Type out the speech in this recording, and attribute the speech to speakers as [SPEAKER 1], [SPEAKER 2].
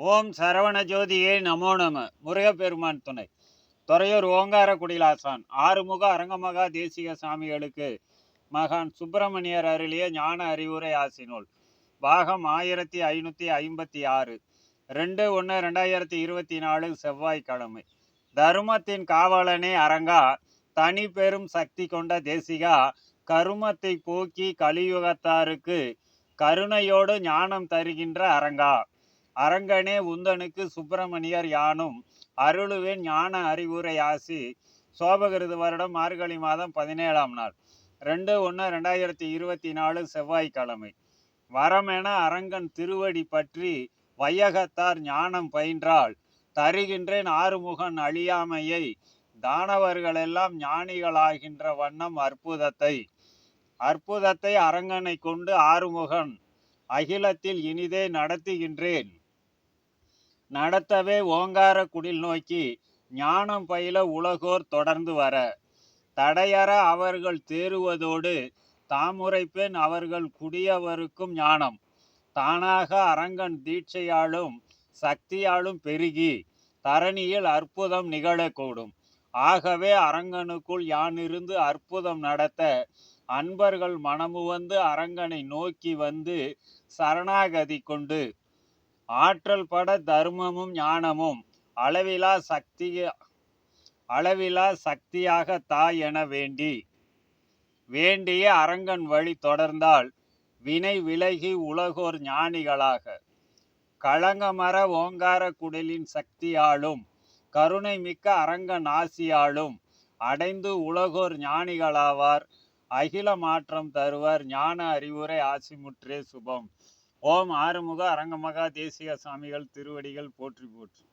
[SPEAKER 1] ஓம் சரவண ஜோதியே நமோ நம. முருகப்பெருமான் துணை. துறையூர் ஓங்கார குடிலாசான் ஆறுமுக அரங்கமகா தேசிக சாமிகளுக்கு மகான் சுப்பிரமணியர் அருளிய ஞான அறிவுரை ஆசினோல். பாகம் ஆயிரத்தி ஐநூற்றி ஐம்பத்தி ஆறு. ரெண்டு ஒன்று ரெண்டாயிரத்தி இருபத்தி நாலு செவ்வாய்க்கிழமை. தருமத்தின் காவலனே அரங்கா தனி பெரும் சக்தி கொண்ட தேசிகா கருமத்தை போக்கி கலியுகத்தாருக்கு கருணையோடு ஞானம் தருகின்ற அரங்கா. அரங்கனே உந்தனுக்கு சுப்பிரமணியர் யானும் அருளுவேன் ஞான அறிவுரை ஆசி. சோபகிருது வருடம் மார்கழி மாதம் பதினேழாம் நாள். ரெண்டு ஒன்று ரெண்டாயிரத்தி இருபத்தி நாலு செவ்வாய்க்கிழமை. வரமென அரங்கன் திருவடி பற்றி வையகத்தார் ஞானம் பயின்றால் தருகின்றேன் ஆறுமுகன் அழியாமையை. தானவர்களெல்லாம் ஞானிகளாகின்ற வண்ணம் அற்புதத்தை. அற்புதத்தை அரங்கனை கொண்டு ஆறுமுகன் அகிலத்தில் இனிதே நடத்துகின்றேன். நடத்தவே ஓங்கார குடில் நோக்கி ஞானம் பயில உலகோர் தொடர்ந்து வர. தடையற அவர்கள் தேறுவதோடு தாமுரைப்பேன் அவர்கள் குடியவருக்கும் ஞானம். தானாக அரங்கன் தீட்சையாலும் சக்தியாலும் பெருகி தரணியில் அற்புதம் நிகழக்கூடும். ஆகவே அரங்கனுக்குள் யானிருந்து அற்புதம் நடத்த அன்பர்கள் மனமுவந்து அரங்கனை நோக்கி வந்து சரணாகதி கொண்டு ஆற்றல் பட தர்மமும் ஞானமும் அளவிலா சக்தி அளவிலா சக்தியாக தாய் என வேண்டி வேண்டிய அரங்கன் வழி தொடர்ந்தால் வினை விலகி உலகோர் ஞானிகளாக. களங்கமர ஓங்கார குடலின் சக்தியாலும் கருணை மிக்க அரங்கன் ஆசியாலும் அடைந்து உலகோர் ஞானிகளாவார். அகில மாற்றம் தருவர் ஞான அறிவுரை ஆசிமுற்றே சுபம். ஓம் ஆறுமுக அரங்கமகா தேசிக சாமிகள் திருவடிகள் போற்றி போற்றி.